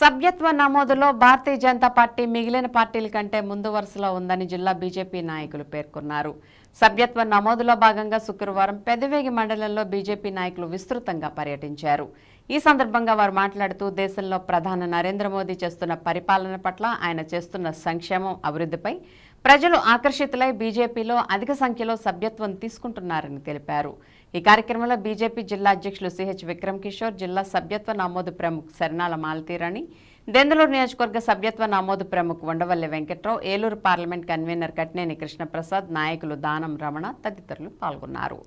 సభ్యత్వ నమోదులో భారతీయ జనతా పార్టీ మిగిలిన పార్టీల కంటే ముందు వరుసలో ఉందని జిల్లా బీజేపీ నాయకులు పేర్కొన్నారు. సభ్యత్వ నమోదులో భాగంగా శుక్రవారం పెదవేగి మండలంలో బీజేపీ నాయకులు విస్తృతంగా పర్యటించారు. ఈ సందర్భంగా వారు మాట్లాడుతూ దేశంలో ప్రధాని నరేంద్ర మోదీ చేస్తున్న పరిపాలన పట్ల ఆయన చేస్తున్న సంక్షేమం అభివృద్ధిపై ప్రజలు ఆకర్షితులై బీజేపీలో అధిక సంఖ్యలో సభ్యత్వం తీసుకుంటున్నారని తెలిపారు. ఈ కార్యక్రమంలో బీజేపీ జిల్లా అధ్యక్షులు సిహెచ్ విక్రమ్ కిషోర్ జిల్లా సభ్యత్వ నమోదు ప్రముఖ్ శరణాల మాలతీరాణి దెందలూరు నియోజకవర్గ సభ్యత్వ నమోదు ప్రముఖ్ ఉండవల్లి వెంకట్రావు ఏలూరు పార్లమెంట్ కన్వీనర్ కట్నేని కృష్ణప్రసాద్ నాయకులు దానం రమణ తదితరులు పాల్గొన్నారు.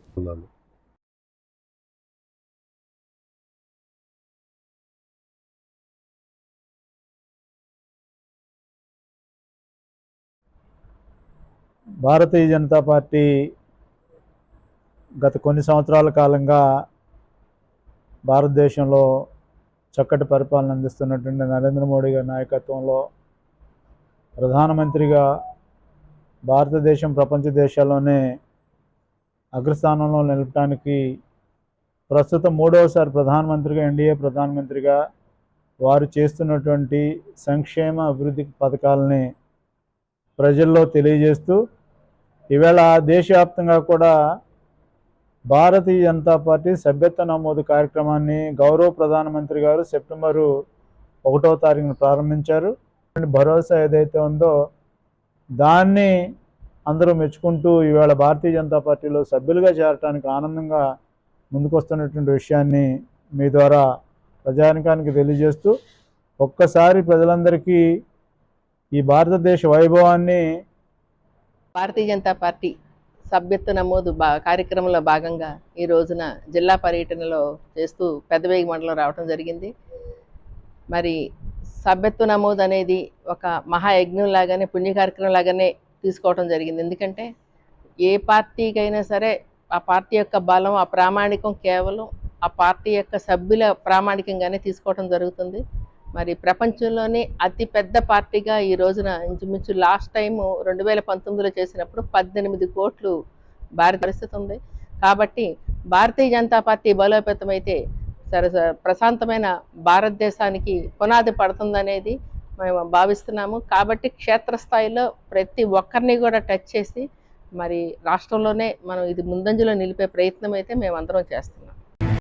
భారతీయ జనతా పార్టీ గత కొన్ని సంవత్సరాల కాలంగా భారతదేశంలో చక్కటి పరిపాలన అందిస్తున్నటువంటి నరేంద్ర మోడీ గారి నాయకత్వంలో ప్రధానమంత్రిగా భారతదేశం ప్రపంచ దేశాల్లోనే అగ్రస్థానంలో నిలపడానికి ప్రస్తుతం మూడవసారి ప్రధానమంత్రిగా ఎన్డీఏ ప్రధానమంత్రిగా వారు చేస్తున్నటువంటి సంక్షేమ అభివృద్ధి పథకాలని ప్రజల్లో తెలియజేస్తూ ఈవేళ దేశవ్యాప్తంగా కూడా భారతీయ జనతా పార్టీ సభ్యత్వ నమోదు కార్యక్రమాన్ని గౌరవ ప్రధానమంత్రి గారు సెప్టెంబరు ఒకటో తారీఖున ప్రారంభించారు. భరోసా ఏదైతే ఉందో దాన్ని అందరూ మెచ్చుకుంటూ ఈవేళ భారతీయ జనతా పార్టీలో సభ్యులుగా చేరటానికి ఆనందంగా ముందుకొస్తున్నటువంటి విషయాన్ని మీ ద్వారా ప్రజానికానికి తెలియజేస్తూ ఒక్కసారి ప్రజలందరికీ ఈ భారతదేశ వైభవాన్ని భారతీయ జనతా పార్టీ సభ్యత్వ నమోదు బా కార్యక్రమంలో భాగంగా ఈ రోజున జిల్లా పర్యటనలో చేస్తూ పెద్దవేగి మండలం రావడం జరిగింది. మరి సభ్యత్వ నమోదు అనేది ఒక మహాయజ్ఞం లాగానే పుణ్య కార్యక్రమం లాగానే తీసుకోవడం జరిగింది. ఎందుకంటే ఏ పార్టీకైనా సరే ఆ పార్టీ యొక్క బలం ఆ ప్రామాణికం కేవలం ఆ పార్టీ యొక్క సభ్యుల ప్రామాణికంగానే తీసుకోవడం జరుగుతుంది. మరి ప్రపంచంలోనే అతిపెద్ద పార్టీగా ఈ రోజున ఇంచుమించు లాస్ట్ టైం రెండు వేల పంతొమ్మిదిలో చేసినప్పుడు పద్దెనిమిది కోట్లు భారత పరిస్థితి ఉంది. కాబట్టి భారతీయ జనతా పార్టీ బలోపేతమైతే సరే ప్రశాంతమైన భారతదేశానికి పునాది పడుతుందనేది మేము భావిస్తున్నాము. కాబట్టి క్షేత్రస్థాయిలో ప్రతి ఒక్కరిని కూడా టచ్ చేసి మరి రాష్ట్రంలోనే మనం ఇది ముందంజలో నిలిపే ప్రయత్నం అయితే మేమందరం చేస్తున్నాం.